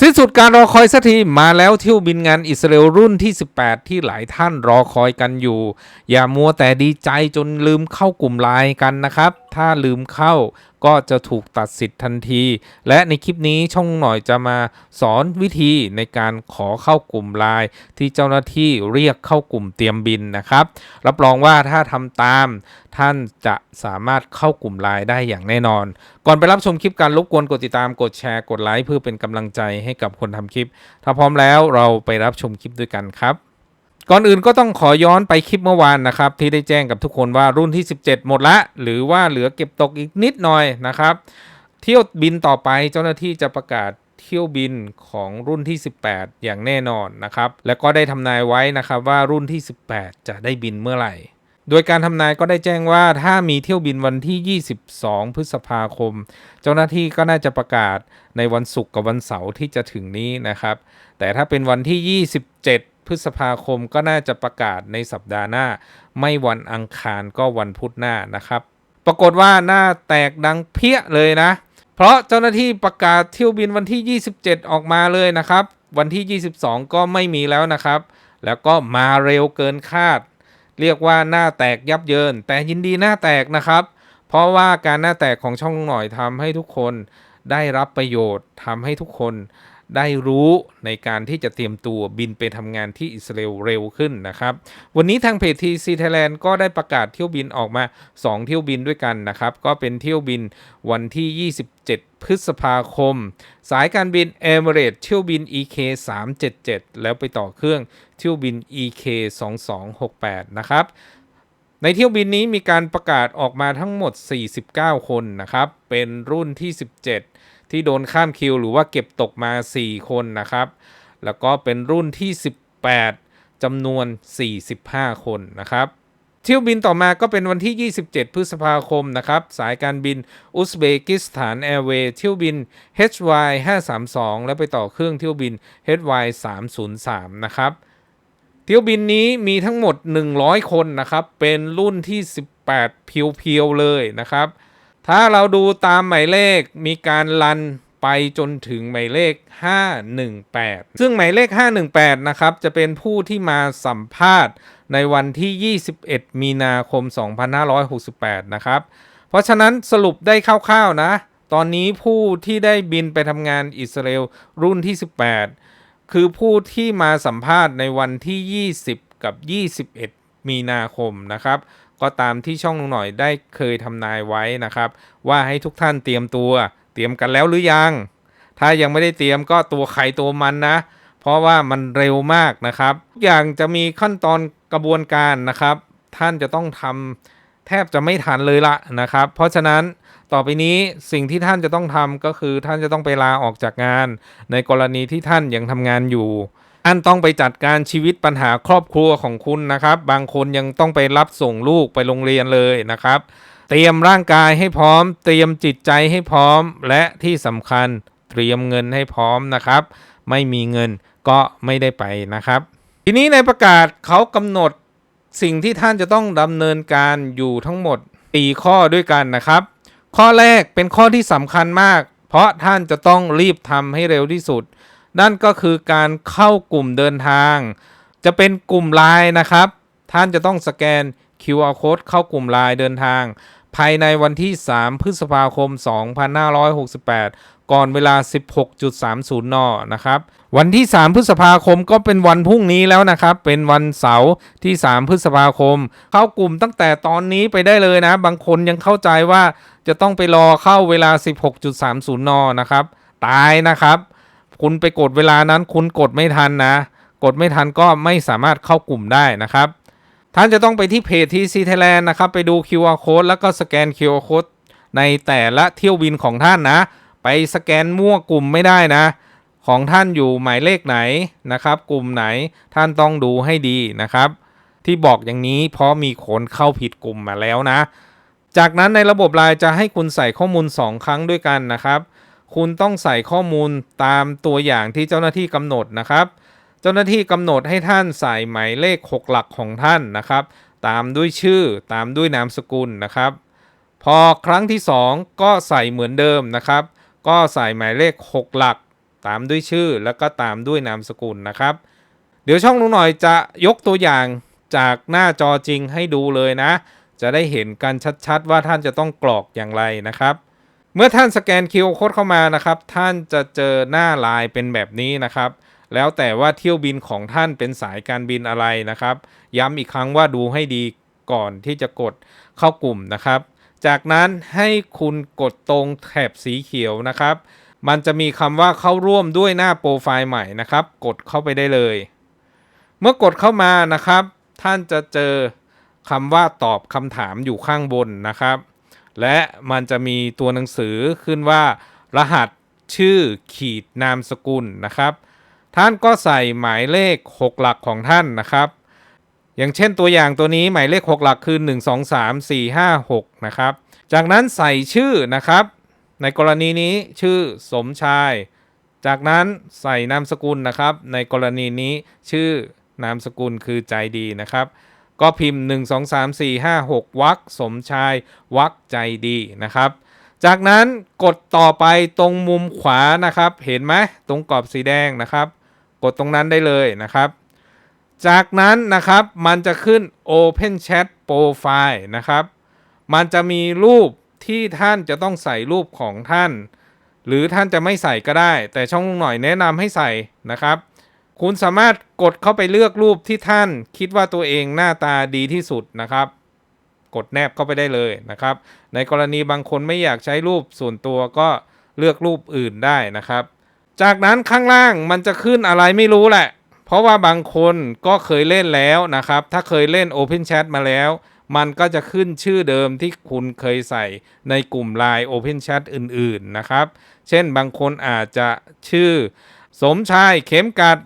สิ้นสุดการรอคอยสักทีมาแล้วเที่ยวบินงานอิสราเอลรุ่นที่ 18 ที่หลายท่านรอคอยกันอยู่ อย่ามัวแต่ดีใจจนลืมเข้ากลุ่มไลน์กันนะครับ ถ้าลืมเข้า ก็จะถูกตัดสิทธิ์ทันที และในคลิปนี้ช่องหน่อยจะมาสอนวิธีในการขอเข้ากลุ่มไลน์ที่เจ้าหน้าที่เรียกเข้ากลุ่มเตรียมบินนะครับ รับรองว่าถ้าทำตาม ท่านจะสามารถเข้ากลุ่มไลน์ได้อย่างแน่นอน ก่อนไปรับชมคลิปการรบกวนกดติดตามกดแชร์กดไลค์เพื่อเป็นกำลังใจให้กับคนทำคลิป ถ้าพร้อมแล้วเราไปรับชมคลิปด้วยกันครับ ก่อนอื่นก็ต้องขอย้อนไปคลิปเมื่อวานนะครับ ที่ได้แจ้งกับทุกคนว่ารุ่นที่ 17 หมดละ หรือว่าเหลือเก็บตกอีกนิดหน่อยนะครับ เที่ยวบินต่อไปเจ้าหน้าที่จะประกาศเที่ยวบินของรุ่นที่ 18 อย่างแน่นอนนะครับ และก็ได้ทำนายไว้นะครับว่ารุ่นที่ 18 จะได้บินเมื่อไหร่ โดยการทำนายก็ได้แจ้งว่าถ้ามีเที่ยวบินวันที่ 22 พฤษภาคม เจ้าหน้าที่ก็น่าจะประกาศในวันศุกร์กับวันเสาร์ที่จะถึงนี้นะครับ แต่ถ้าเป็นวันที่ 27 พฤษภาคมก็น่าจะประกาศในสัปดาห์หน้า ไม่วันอังคารก็วันพุธหน้านะครับ ปรากฏว่าหน้าแตกดังเพี้ยเลยนะ เพราะเจ้าหน้าที่ประกาศเที่ยวบินวันที่ 27 ออกมาเลยนะครับ วันที่ 22 ก็ไม่มีแล้วนะครับ แล้วก็มาเร็วเกินคาด เรียกว่าหน้าแตกยับเยิน แต่ยินดีหน้าแตกนะครับ เพราะว่าการหน้าแตกของช่องหน่อยทำให้ทุกคนได้รับประโยชน์ทำให้ทุกคน ได้รู้ในการที่จะเตรียมตัวบินไปทำงานที่อิสราเอลเร็วขึ้นนะครับ วันนี้ทางเพจทีซีไทยแลนด์ก็ได้ประกาศเที่ยวบินออกมา 2 เที่ยวบินด้วยกันนะครับ ก็เป็นเที่ยวบินวันที่ 27 พฤษภาคม สายการบินเอมิเรตเที่ยวบิน EK 377แล้วไปต่อเครื่องเที่ยวบิน EK 2268นะครับในเที่ยวบินนี้มีการประกาศออกมาทั้งหมด 49 คนนะครับ เป็นรุ่นที่ 17 ที่โดนข้ามคิวหรือว่าเก็บตกมา 4 คนนะครับ แล้วก็เป็นรุ่นที่ 18จำนวน 45 คนนะครับ เที่ยวบินต่อมาก็เป็นวันที่ 27 พฤษภาคมนะครับ สายการบินอุซเบกิสถานแอร์เวย์เที่ยวบิน HY 532 แล้วไปต่อเครื่องเที่ยวบิน HY 303 นะครับเที่ยวบินนี้มีทั้งหมด 100 คนนะครับ เป็นรุ่นที่ 18 เพียวๆเลยนะครับ ถ้าเราดูตามหมายเลขมีการลันไปจนถึงหมายเลข 518 ซึ่งหมายเลข 518 นะครับ จะเป็นผู้ที่มาสัมภาษณ์ในวันที่ 21 มีนาคม 2568 นะครับ เพราะฉะนั้นสรุปได้คร่าวๆนะ ตอนนี้ผู้ที่ได้บินไปทำงานอิสราเอลรุ่นที่ 18 คือผู้ที่มาสัมภาษณ์ในวันที่ 20 กับ 21 มีนาคมนะครับ ก็ตามที่ช่องหน่อยได้เคยทำนายไว้นะครับ ว่าให้ทุกท่านเตรียมตัว เตรียมกันแล้วหรือยัง ถ้ายังไม่ได้เตรียมก็ตัวใครตัวมันนะ เพราะว่ามันเร็วมากนะครับทุกอย่างจะมีขั้นตอนกระบวนการนะครับ ท่านจะต้องทำแทบจะไม่ทันเลยละนะครับ เพราะฉะนั้นต่อไปนี้สิ่งที่ท่านจะต้องทำก็คือท่านจะต้องไปลาออกจากงาน ในกรณีที่ท่านยังทำงานอยู่ อันต้องไปจัดการชีวิตปัญหาครอบครัวของคุณนะครับ บางคนยังต้องไปรับส่งลูกไปโรงเรียนเลยนะครับ เตรียมร่างกายให้พร้อม เตรียมจิตใจให้พร้อม และที่สำคัญเตรียมเงินให้พร้อมนะครับ ไม่มีเงินก็ไม่ได้ไปนะครับ ทีนี้ในประกาศเขากำหนดสิ่งที่ท่านจะต้องดำเนินการอยู่ทั้งหมด4ข้อด้วยกันนะครับ ข้อแรกเป็นข้อที่สำคัญมาก เพราะท่านจะต้องรีบทำให้เร็วที่สุด นั่นก็คือการเข้ากลุ่มเดินทาง จะเป็นกลุ่มไลน์นะครับ ท่านจะต้องสแกน QR code เข้ากลุ่มไลน์เดินทาง ภายในวันที่ 3 พฤษภาคม 2568 ก่อนเวลา 16.30 น นะครับ วันที่ 3 พฤษภาคมก็เป็นวันพรุ่งนี้แล้วนะครับ เป็นวันเสาร์ที่ 3 พฤษภาคม เข้ากลุ่มตั้งแต่ตอนนี้ไปได้เลยนะ บางคนยังเข้าใจว่าจะต้องไปรอเข้าเวลา 16.30 น นะครับ ตายนะครับ คุณไปกดเวลานั้นคุณกดไม่ทันนะ กดไม่ทันก็ไม่สามารถเข้ากลุ่มได้นะครับ ท่านจะต้องไปที่เพจที่ซีไทยแลนด์นะครับ ไปดู QR code แล้วก็สแกน QR code ในแต่ละเที่ยวบินของท่านนะ ไปสแกนมั่วกลุ่มไม่ได้นะ ของท่านอยู่หมายเลขไหนนะครับ กลุ่มไหนท่านต้องดูให้ดีนะครับ ที่บอกอย่างนี้เพราะมีคนเข้าผิดกลุ่มมาแล้วนะ จากนั้นในระบบไลน์จะให้คุณใส่ข้อมูล 2 ครั้งด้วยกันนะครับ คุณต้องใส่ข้อมูลตามตัวอย่างที่เจ้าหน้าที่กำหนดนะครับ เจ้าหน้าที่กำหนดให้ท่านใส่หมายเลข 6 หลักของท่านนะครับ ตามด้วยชื่อตามด้วยนามสกุลนะครับ พอครั้งที่ 2 ก็ใส่เหมือนเดิมนะครับ ก็ใส่หมายเลข 6 หลัก ตามด้วยชื่อแล้วก็ตามด้วยนามสกุลนะครับ เดี๋ยวช่องลุงหน่อยจะยกตัวอย่างจากหน้าจอจริงให้ดูเลยนะ จะได้เห็นกันชัดๆ ว่าท่านจะต้องกรอกอย่างไรนะครับ เมื่อท่านสแกน QR Code เข้ามานะครับ ท่านจะเจอหน้าลายเป็นแบบนี้นะครับ แล้วแต่ว่าเที่ยวบินของท่านเป็นสายการบินอะไรนะครับ ย้ำอีกครั้งว่าดูให้ดีก่อนที่จะกดเข้ากลุ่มนะครับ จากนั้นให้คุณกดตรงแถบสีเขียวนะครับ มันจะมีคำว่าเข้าร่วมด้วยหน้าโปรไฟล์ใหม่นะครับ กดเข้าไปได้เลย เมื่อกดเข้ามานะครับ ท่านจะเจอคำว่าตอบคำถามอยู่ข้างบนนะครับ และมันจะมีตัวหนังสือขึ้นว่า รหัสชื่อขีดนามสกุลนะครับ ท่านก็ใส่หมายเลข 6 หลักของท่านนะครับ อย่างเช่นตัวอย่างตัวนี้หมายเลข 6 หลักคือ 1 2 3 4 5 6 นะครับ จากนั้นใส่ชื่อนะครับ ในกรณีนี้ชื่อสมชาย จากนั้นใส่นามสกุลนะครับ ในกรณีนี้ชื่อนามสกุลคือใจดีนะครับ ก็พิมพ์ 1 2 3 4 5 6 วักสมชายวักใจดีนะครับ จากนั้นกดต่อไปตรงมุมขวานะครับ เห็นไหมตรงกรอบสีแดงนะครับ กดตรงนั้นได้เลยนะครับ จากนั้นนะครับมันจะขึ้น Open Chat Profile นะครับ มันจะมีรูปที่ท่านจะต้องใส่รูปของท่าน หรือท่านจะไม่ใส่ก็ได้ แต่ช่องลุงหน่อยแนะนำให้ใส่นะครับ คุณสามารถกดเข้าไปเลือกรูปที่ท่านคิดว่าตัวเองหน้าตาดีที่สุดนะครับ กดแนบเข้าไปได้เลยนะครับ ในกรณีบางคนไม่อยากใช้รูปส่วนตัวก็เลือกรูปอื่นได้นะครับ จากนั้นข้างล่างมันจะขึ้นอะไรไม่รู้แหละ เพราะว่าบางคนก็เคยเล่นแล้วนะครับ ถ้าเคยเล่น Open Chat มาแล้ว มันก็จะขึ้นชื่อเดิมที่คุณเคยใส่ในกลุ่ม Line Open Chat อื่น ๆนะครับ เช่นบางคนอาจจะชื่อ สมชายเข็มกัด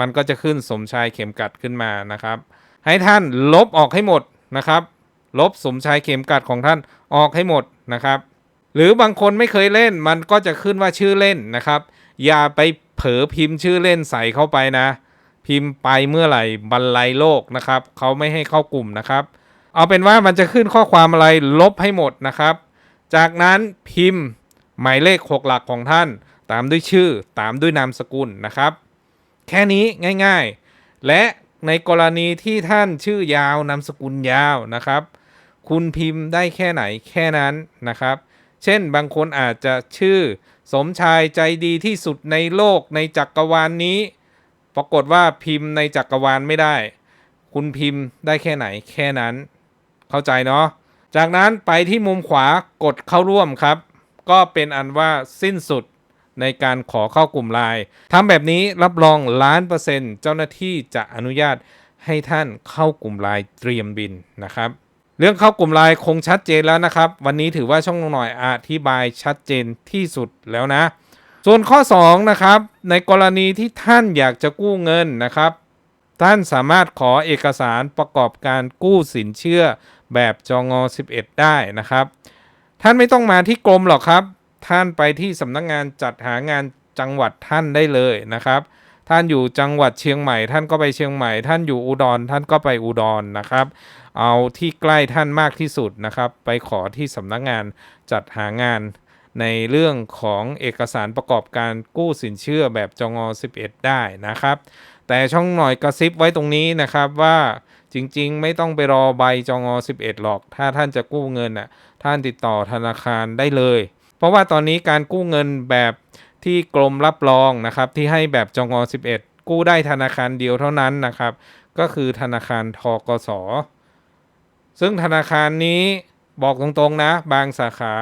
มันก็จะขึ้นสมชายเข็มกัดขึ้นมานะครับ ให้ท่านลบออกให้หมดนะครับ ลบสมชายเข็มกัดของท่านออกให้หมดนะครับ หรือบางคนไม่เคยเล่นมันก็จะขึ้นว่าชื่อเล่นนะครับ อย่าไปเผลอพิมพ์ชื่อเล่นใส่เข้าไปนะ พิมพ์ไปเมื่อไหร่บรรลัยโลกนะครับเขาไม่ให้เข้ากลุ่มนะครับ เอาเป็นว่ามันจะขึ้นข้อความอะไรลบให้หมดนะครับ จากนั้นพิมพ์หมายเลข 6 หลักของท่าน ตามด้วยชื่อตามด้วยนามสกุลนะครับ แค่นี้ง่าย ๆ และในกรณีที่ท่านชื่อยาวนามสกุลยาวนะครับ คุณพิมพ์ได้แค่ไหนแค่นั้นนะครับ เช่นบางคนอาจจะชื่อ สมชายใจดีที่สุดในโลกในจักรวาลนนี้ ปรากฏว่าพิมพ์ในจักรวาลไม่ได้ คุณพิมพ์ได้แค่ไหนแค่นั้น เข้าใจเนาะจากนั้นไปที่มุมขวากดเข้าร่วมครับ ก็เป็นอันว่าสิ้นสุด ในการขอเข้ากลุ่มไลน์ทำแบบนี้รับรองล้านเปอร์เซ็นต์เจ้าหน้าที่จะอนุญาตให้ท่านเข้ากลุ่มไลน์เตรียมบินนะครับเรื่องเข้ากลุ่มไลน์คงชัดเจนแล้วนะครับ วันนี้ถือว่าช่องหน่อยอธิบายชัดเจนที่สุดแล้วนะ ส่วนข้อ 2 นะครับ ในกรณีที่ท่านอยากจะกู้เงินนะครับ ท่านสามารถขอเอกสารประกอบการกู้สินเชื่อแบบจองอ11 ได้นะครับ ท่านไม่ต้องมาที่กรมหรอกครับ ท่านไปที่สำนักงานจัดหางานจังหวัดท่านได้เลยนะครับ ท่านอยู่จังหวัดเชียงใหม่ ท่านก็ไปเชียงใหม่ ท่านอยู่อุดรท่านก็ไปอุดรนะครับ เอาที่ใกล้ท่านมากที่สุดนะครับ ไปขอที่สำนักงานจัดหางานในเรื่องของเอกสารประกอบการกู้สินเชื่อแบบจง11 ได้นะครับ แต่ช่องหน่อยกระซิบไว้ตรงนี้นะครับว่าจริงๆ ไม่ต้องไปรอใบจง11 หรอก ถ้าท่านจะกู้เงินน่ะท่านติดต่อธนาคารได้เลย เพราะว่าตอนนี้การกู้เงินแบบที่กรมรับรองนะครับที่ให้แบบจงอ11 กู้ได้ธนาคารเดียวเท่านั้นนะครับ ก็คือธนาคารทกส ซึ่งธนาคารนี้บอกตรงๆนะ บางสาขา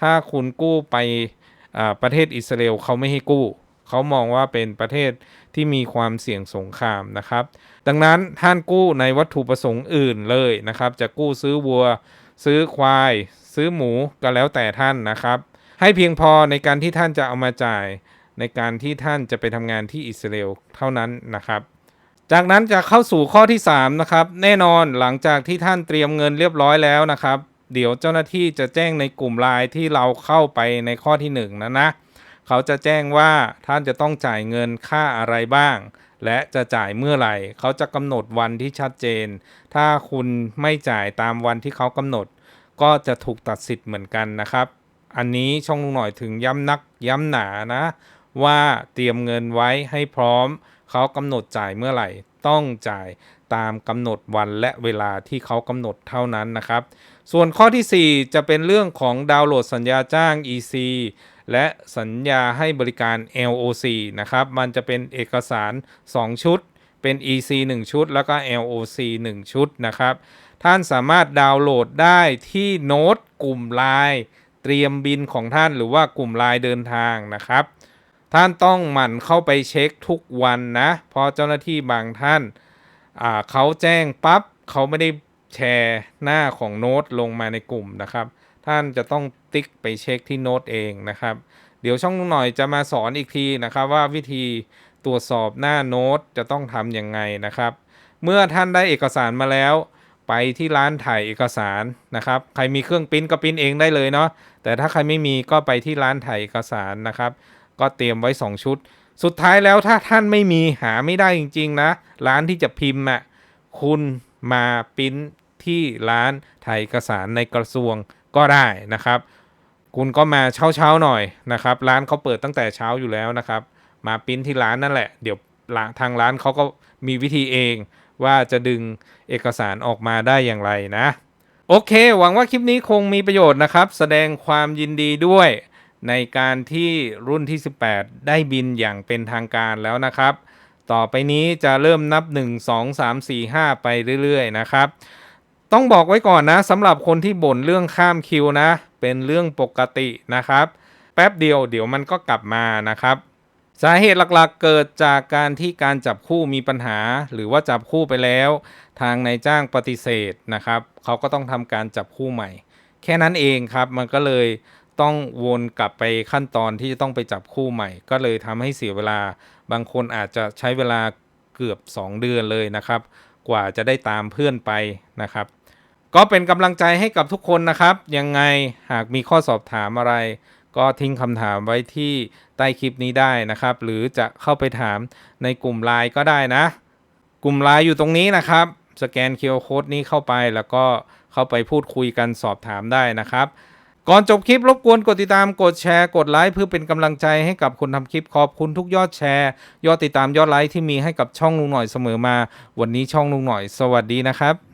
ถ้าคุณกู้ไปประเทศอิสราเอลเขาไม่ให้กู้ เขามองว่าเป็นประเทศที่มีความเสี่ยงสงครามนะครับ ดังนั้นท่านกู้ในวัตถุประสงค์อื่นเลยนะครับ จะกู้ซื้อวัว ซื้อควาย ซื้อหมูก็แล้วแต่ท่านนะครับ ให้เพียงพอในการที่ท่านจะเอามาจ่าย ในการที่ท่านจะไปทำงานที่อิสราเอลเท่านั้นนะครับ จากนั้นจะเข้าสู่ข้อที่3นะครับแน่นอนหลังจากที่ท่านเตรียมเงินเรียบร้อยแล้วนะครับ เดี๋ยวเจ้าหน้าที่จะแจ้งในกลุ่มไลน์ที่เราเข้าไปในข้อที่1นะนะเขาจะแจ้งว่าท่านจะต้องจ่ายเงินค่าอะไรบ้าง และจะจ่ายเมื่อไหร่ เขาจะกำหนดวันที่ชัดเจน ถ้าคุณไม่จ่ายตามวันที่เขากำหนด ก็จะถูกตัดสิทธิ์เหมือนกันนะครับ อันนี้ช่องลุงหน่อยถึงย้ำนักย้ำหนานะ ว่าเตรียมเงินไว้ให้พร้อม เขากำหนดจ่ายเมื่อไหร่ต้องจ่ายตามกำหนดวันและเวลาที่เขากำหนดเท่านั้นนะครับ ส่วนข้อที่ 4 จะเป็นเรื่องของดาวน์โหลดสัญญาจ้าง EC และสัญญาให้บริการ LOC นะครับ มันจะเป็นเอกสาร 2 ชุด เป็น EC 1 ชุด แล้วก็ LOC 1 ชุดนะครับ ท่านสามารถดาวน์โหลดได้ที่โน้ตกลุ่มไลน์เตรียมบินของท่านหรือว่ากลุ่มไลน์เดินทางนะครับ ท่านต้องหมั่นเข้าไปเช็คทุกวันนะเพราะเจ้าหน้าที่บางท่านาเขาแจ้งปั๊บเขาไม่ได้แชร์หน้าของโน้ตลงมาในกลุ่มนะครับ ท่านจะต้องติ๊กไปเช็คที่โน้ตเองนะครับ เดี๋ยวช่องหน่อยจะมาสอนอีกทีนะครับว่าวิธีตรวจสอบหน้าโน้ตจะต้องทำยังไงนะครับ เมื่อท่านได้เอกสารมาแล้ว ไปที่ร้านถ่ายเอกสารนะครับ ใครมีเครื่องปิ้นก็ปิ้นเองได้เลยเนาะ แต่ถ้าใครไม่มีก็ไปที่ร้านถ่ายเอกสารนะครับ ก็เตรียมไว้ 2 ชุด สุดท้ายแล้วถ้าท่านไม่มีหาไม่ได้จริง ๆ นะ ร้านที่จะพิมพ์อะ คุณมาปิ้นที่ร้านถ่ายเอกสารในกระทรวงก็ได้นะครับ คุณก็มาเช้าๆหน่อยนะครับ ร้านเขาเปิดตั้งแต่เช้าอยู่แล้วนะครับ มาปิ้นที่ร้านนั่นแหละ เดี๋ยวทางร้านเขาก็มีวิธีเองว่าจะดึง เอกสารออกมาได้อย่างไรนะ โอเค หวังว่าคลิปนี้คงมีประโยชน์นะครับ แสดงความยินดีด้วยในการที่รุ่นที่ 18 ได้บินอย่างเป็นทางการแล้วนะครับ ต่อไปนี้จะเริ่มนับ 1 2 3 4 5 ไปเรื่อยๆ นะครับ ต้องบอกไว้ก่อนนะสำหรับคนที่บ่นเรื่องข้ามคิวนะ เป็นเรื่องปกตินะครับ แป๊บเดียวเดี๋ยวมันก็กลับมานะครับ สาเหตุหลักๆ เกิดจากการที่การจับคู่มีปัญหา หรือว่าจับคู่ไปแล้ว ทางนายจ้างปฏิเสธนะครับเขาก็ต้องทำการจับคู่ใหม่ แค่นั้นเองครับมันก็เลยต้องวนกลับไปขั้นตอนที่จะต้องไปจับคู่ใหม่ ก็เลยทำให้เสียเวลา บางคนอาจจะใช้เวลาเกือบ 2 เดือนเลยนะครับ กว่าจะได้ตามเพื่อนไปนะครับ ก็เป็นกำลังใจให้กับทุกคนนะครับ ยังไงหากมีข้อสอบถามอะไร ก็ทิ้งคำถามไว้ที่ใต้คลิปนี้ได้นะครับ หรือจะเข้าไปถามในกลุ่มไลน์ก็ได้นะ กลุ่มไลน์อยู่ตรงนี้นะครับ สแกน QR Code นี้เข้าไปแล้วก็เข้าไปพูดคุยกันสอบถามได้นะครับ ก่อนจบคลิปรบกวนกดติดตามกดแชร์กดไลค์เพื่อเป็นกำลังใจให้กับคนทำคลิปขอบคุณทุกยอดแชร์ ยอดติดตามยอดไลค์ที่มีให้กับช่องลุงหน่อยเสมอมา วันนี้ช่องลุงหน่อย สวัสดีนะครับ